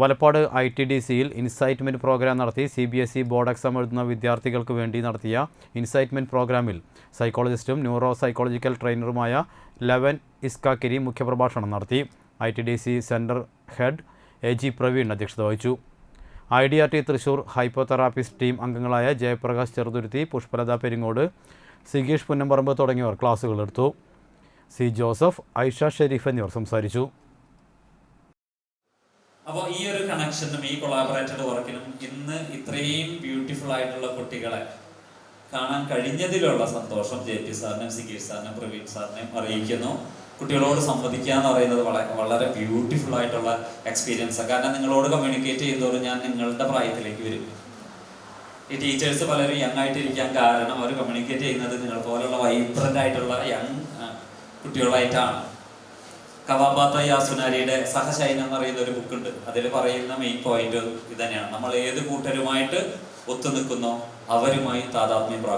Valappad I T D സിയിൽ ഇൻസൈറ്റ്മെന്റ് program നടത്തി C B S E board exam എഴുതുന്ന വിദ്യാർത്ഥികൾക്ക് വേണ്ടി നടത്തിയ ഇൻസൈറ്റ്മെന്റ് പ്രോഗ്രാമിൽ സൈക്കോളജിസ്റ്റും ന്യൂറോ സൈക്കോളജിക്കൽ ട്രെയിനറുമായ ലെവൻ ഇസ്കാക്കിരി മുഖ്യപ്രഭാഷണം നടത്തി. I T D C centre head A G Praveen അധ്യക്ഷത വഹിച്ചു. I D R T Thrissur hypnotherapist team അംഗങ്ങളായ ജയപ്രകാശ് ചെറുതുരുത്തി പുഷ്പലത പെരിങ്ങോട് സിഗീഷ് പുന്നമ്പറമ്പ് തുടങ്ങിയവർ ക്ലാസ്സുകളെടുത്തു സി ജോസഫ് ഐഷ ഷെരീഫ് എന്നിവർ സംസാരിച്ചു. അപ്പോൾ ഈ ഒരു കണക്ഷനും ഈ കൊളാബറേറ്റഡ് വർക്കിനും ഇന്ന് ഇത്രയും ബ്യൂട്ടിഫുൾ ആയിട്ടുള്ള കുട്ടികളെ കാണാൻ കഴിഞ്ഞതിലുള്ള സന്തോഷം ജെ പി സാറിനെയും കെ സാറിനെയും പ്രവീൺ സാറിനെയും അറിയിക്കുന്നു. കുട്ടികളോട് സംവദിക്കുക എന്ന് പറയുന്നത് വളരെ വളരെ ബ്യൂട്ടിഫുൾ ആയിട്ടുള്ള എക്സ്പീരിയൻസ് കാരണം നിങ്ങളോട് കമ്മ്യൂണിക്കേറ്റ് ചെയ്തോറും ഞാൻ നിങ്ങളുടെ പ്രായത്തിലേക്ക് വരും. ഈ ടീച്ചേഴ്സ് പലരും യങ് ആയിട്ടിരിക്കാൻ കാരണം അവർ കമ്മ്യൂണിക്കേറ്റ് ചെയ്യുന്നത് നിങ്ങളെ പോലുള്ള വൈബ്രന്റ് ആയിട്ടുള്ള യങ് കുട്ടികളായിട്ടാണ്. കവാബാത്ത യാസുനാരിയുടെ സഹശൈന എന്ന് പറയുന്ന ഒരു ബുക്ക് ഉണ്ട്. അതിൽ പറയുന്ന മെയിൻ പോയിന്റ് ഇതന്നെയാണ്. നമ്മൾ ഏത് കൂട്ടരുമായിട്ട് ഒത്തു നിൽക്കുന്നോ അവരുമായി താതാത്മ്യം പ്രാപിക്കും.